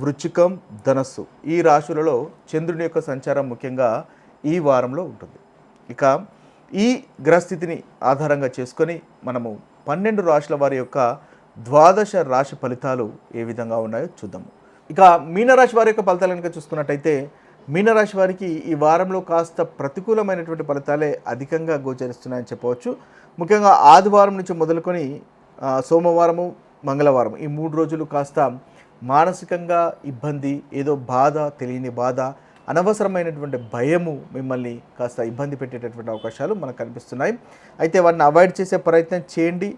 వృచ్చికం ధనస్సు ఈ రాశులలో చంద్రుని యొక్క సంచారం ముఖ్యంగా ఈ వారంలో ఉంటుంది. ఇక ఈ గ్రహస్థితిని ఆధారంగా చేసుకొని మనము పన్నెండు రాశుల వారి యొక్క ద్వాదశ రాశి ఫలితాలు ఏ విధంగా ఉన్నాయో చూద్దాము. ఇక మీనరాశి వారి యొక్క ఫలితాలు కనుక చూసుకున్నట్టయితే మీనరాశి వారికి ఈ వారంలో కాస్త ప్రతికూలమైనటువంటి ఫలితాలే అధికంగా గోచరిస్తున్నాయని చెప్పవచ్చు. ముఖ్యంగా ఆదివారం నుంచి మొదలుకొని సోమవారము మంగళవారం ఈ మూడు రోజులు కాస్త మానసికంగా ఇబ్బంది ఏదో బాధ తెలియని బాధ అనవసరమైనటువంటి భయము మిమ్మల్ని కాస్త ఇబ్బంది పెట్టేటటువంటి అవకాశాలు మనకు కనిపిస్తున్నాయి. అయితే వాటిని అవాయిడ్ చేసే ప్రయత్నం చేయండి.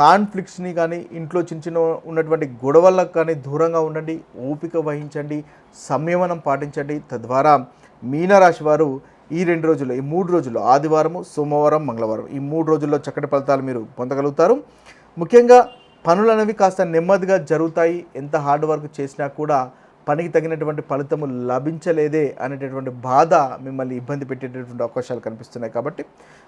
కాన్ఫ్లిక్ట్స్ని కానీ ఇంట్లో చిన్న చిన్న ఉన్నటువంటి గొడవలకు కానీ దూరంగా ఉండండి. ఓపిక వహించండి. సంయమనం పాటించండి. తద్వారా మీనరాశి వారు ఈ రెండు రోజుల్లో ఈ మూడు రోజుల్లో ఆదివారము సోమవారం మంగళవారం ఈ మూడు రోజుల్లో చక్కటి ఫలితాలు మీరు పొందగలుగుతారు. ముఖ్యంగా పనులు అనేవి కాస్త నెమ్మదిగా జరుగుతాయి. ఎంత హార్డ్ వర్క్ చేసినా కూడా పనికి తగినటువంటి ఫలితము లభించలేదే అనేటటువంటి బాధ మిమ్మల్ని ఇబ్బంది పెట్టేటటువంటి అవకాశాలు కనిపిస్తున్నాయి కాబట్టి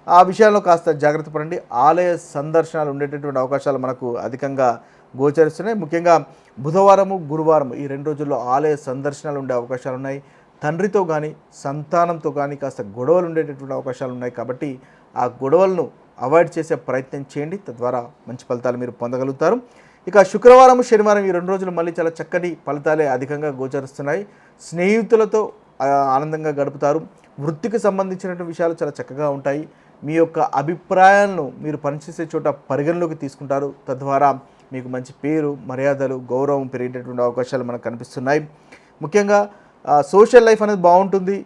ఆ విషయాల్లో కాస్త జాగ్రత్త పడండి. ఆలయ సందర్శనాలు ఉండేటటువంటి అవకాశాలు మనకు అధికంగా గోచరిస్తున్నాయి. ముఖ్యంగా బుధవారము గురువారం ఈ రెండు రోజుల్లో ఆలయ సందర్శనాలు ఉండే అవకాశాలు ఉన్నాయి. తండ్రితో కానీ సంతానంతో కానీ కాస్త గొడవలు ఉండేటటువంటి అవకాశాలు ఉన్నాయి కాబట్టి ఆ గొడవలను అవాయిడ్ చేసే ప్రయత్నం చేయండి. తద్వారా మంచి ఫలితాలు మీరు పొందగలుగుతారు. ఇక శుక్రవారం శనివారం ఈ రెండు రోజులు మళ్ళీ చాలా చక్కటి ఫలితాలే అధికంగా గోచరిస్తున్నాయి. స్నేహితులతో ఆనందంగా గడుపుతారు. వృత్తికి సంబంధించినటువంటి విషయాలు చాలా చక్కగా ఉంటాయి. మీ యొక్క అభిప్రాయాలను మీరు పనిచేసే చోట పరిగణలోకి తీసుకుంటారు. తద్వారా మీకు మంచి పేరు మర్యాదలు గౌరవం పెరిగేటటువంటి అవకాశాలు మనకు కనిపిస్తున్నాయి. ముఖ్యంగా సోషల్ లైఫ్ అనేది బాగుంటుంది.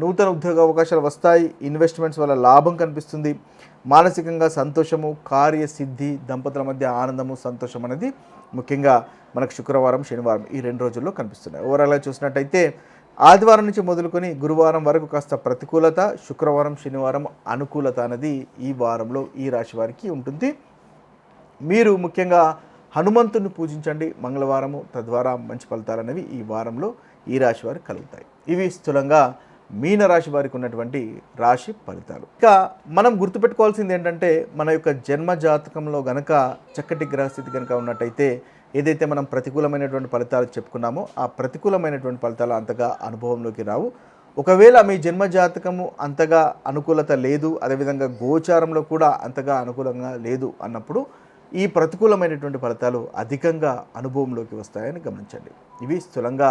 నూతన ఉద్యోగ అవకాశాలు వస్తాయి. ఇన్వెస్ట్మెంట్స్ వల్ల లాభం కనిపిస్తుంది. మానసికంగా సంతోషము కార్యసిద్ధి దంపతుల మధ్య ఆనందము సంతోషం అనేది ముఖ్యంగా మనకు శుక్రవారం శనివారం ఈ రెండు రోజుల్లో కనిపిస్తున్నాయి. ఓవరాల్గా చూసినట్టయితే ఆదివారం నుంచి మొదలుకొని గురువారం వరకు కాస్త ప్రతికూలత శుక్రవారం శనివారం అనుకూలత అనేది ఈ వారంలో ఈ రాశి వారికి ఉంటుంది. మీరు ముఖ్యంగా హనుమంతుని పూజించండి. మంగళవారము తద్వారా మంచి ఫలితాలు అనేవి ఈ వారంలో ఈ రాశి వారికి కలుగుతాయి. ఇవి స్థూలంగా మీన రాశి వారికి ఉన్నటువంటి రాశి ఫలితాలు. ఇక మనం గుర్తుపెట్టుకోవాల్సింది ఏంటంటే మన యొక్క జన్మ జాతకంలో గనక చక్కటి గ్రహస్థితి కనుక ఉన్నట్టయితే ఏదైతే మనం ప్రతికూలమైనటువంటి ఫలితాలు చెప్పుకున్నామో ఆ ప్రతికూలమైనటువంటి ఫలితాలు అంతగా అనుభవంలోకి రావు. ఒకవేళ మీ జన్మ జాతకము అంతగా అనుకూలత లేదు అదేవిధంగా గోచారంలో కూడా అంతగా అనుకూలంగా లేదు అన్నప్పుడు ఈ ప్రతికూలమైనటువంటి ఫలితాలు అధికంగా అనుభవంలోకి వస్తాయని గమనించండి. ఇవి స్థూలంగా